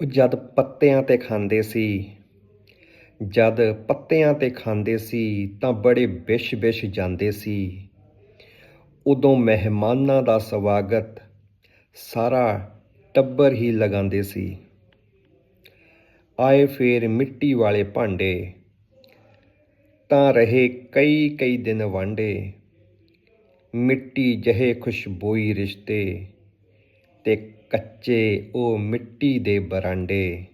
ਉਹ ਜਦ ਪੱਤਿਆਂ ਤੇ ਖਾਂਦੇ ਸੀ, ਜਦ ਪੱਤਿਆਂ ਤੇ ਖਾਂਦੇ ਸੀ ਤਾਂ ਬੜੇ ਵਿਸ਼-ਵਿਸ਼ ਜਾਂਦੇ ਸੀ। ਉਦੋਂ ਮਹਿਮਾਨਾਂ ਦਾ ਸਵਾਗਤ ਸਾਰਾ ਟੱਬਰ ਹੀ ਲਗਾਉਂਦੇ ਸੀ। ਆਏ ਫੇਰ ਮਿੱਟੀ ਵਾਲੇ ਭਾਂਡੇ, ਤਾਂ ਰਹੇ ਕਈ ਕਈ ਦਿਨ ਵਾਂਡੇ। ਮਿੱਟੀ ਜਹੇ ਖੁਸ਼ਬੋਈ ਰਿਸ਼ਤੇ ਤੇ ਕੱਚੇ ਉਹ ਮਿੱਟੀ ਦੇ ਬਰਾਂਡੇ।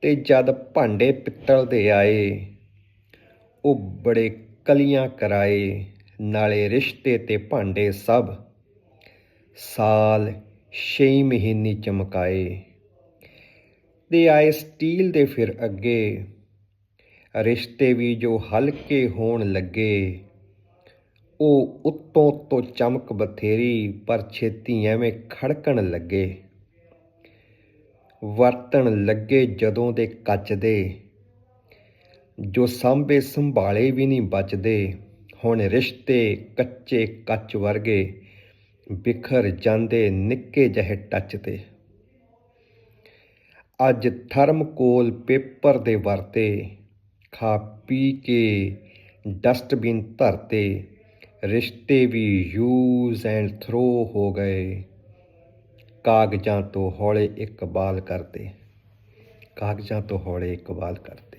ਤੇ ਜਦ ਭਾਂਡੇ ਪਿੱਤਲ ਦੇ ਆਏ, ਉਹ ਬੜੇ ਕਲੀਆਂ ਕਰਾਏ, ਨਾਲੇ ਰਿਸ਼ਤੇ ਤੇ ਭਾਂਡੇ ਸਭ ਸਾਲ ਛੇ ਮਹੀਨੇ ਚਮਕਾਏ। ਤੇ ਆਏ ਸਟੀਲ ਦੇ ਫਿਰ ਅੱਗੇ, ਰਿਸ਼ਤੇ ਵੀ ਜੋ ਹਲਕੇ ਹੋਣ ਲੱਗੇ ਉਹ ਉੱਤੋਂ ਤੋਂ ਚਮਕ ਬਥੇਰੀ, ਪਰ ਛੇਤੀ ਐਵੇਂ ਖੜਕਣ ਲੱਗੇ। ਵਰਤਣ ਲੱਗੇ ਜਦੋਂ ਦੇ ਕੱਚ ਦੇ ਜੋ ਸਾਂਭੇ ਸੰਭਾਲੇ ਵੀ ਨਹੀਂ ਬਚਦੇ। ਹੁਣ ਰਿਸ਼ਤੇ ਕੱਚੇ ਕੱਚ ਵਰਗੇ, ਬਿਖਰ ਜਾਂਦੇ ਨਿੱਕੇ ਜਿਹੇ ਟੱਚ ਤੇ। ਅੱਜ ਥਰਮਕੋਲ ਪੇਪਰ ਦੇ ਵਰਤੇ, ਖਾ ਪੀ ਕੇ ਡਸਟਬਿਨ ਧਰਤੇ। ਰਿਸ਼ਤੇ ਵੀ ਯੂਜ਼ ਐਂਡ ਥਰੋ ਹੋ ਗਏ। ਕਾਗਜ਼ਾਂ ਤੋਂ ਹੌਲੇ ਇਕਬਾਲ ਕਰਦੇ। ਕਾਗਜ਼ਾਂ ਤੋਂ ਹੌਲੇ ਇਕਬਾਲ ਕਰਦੇ।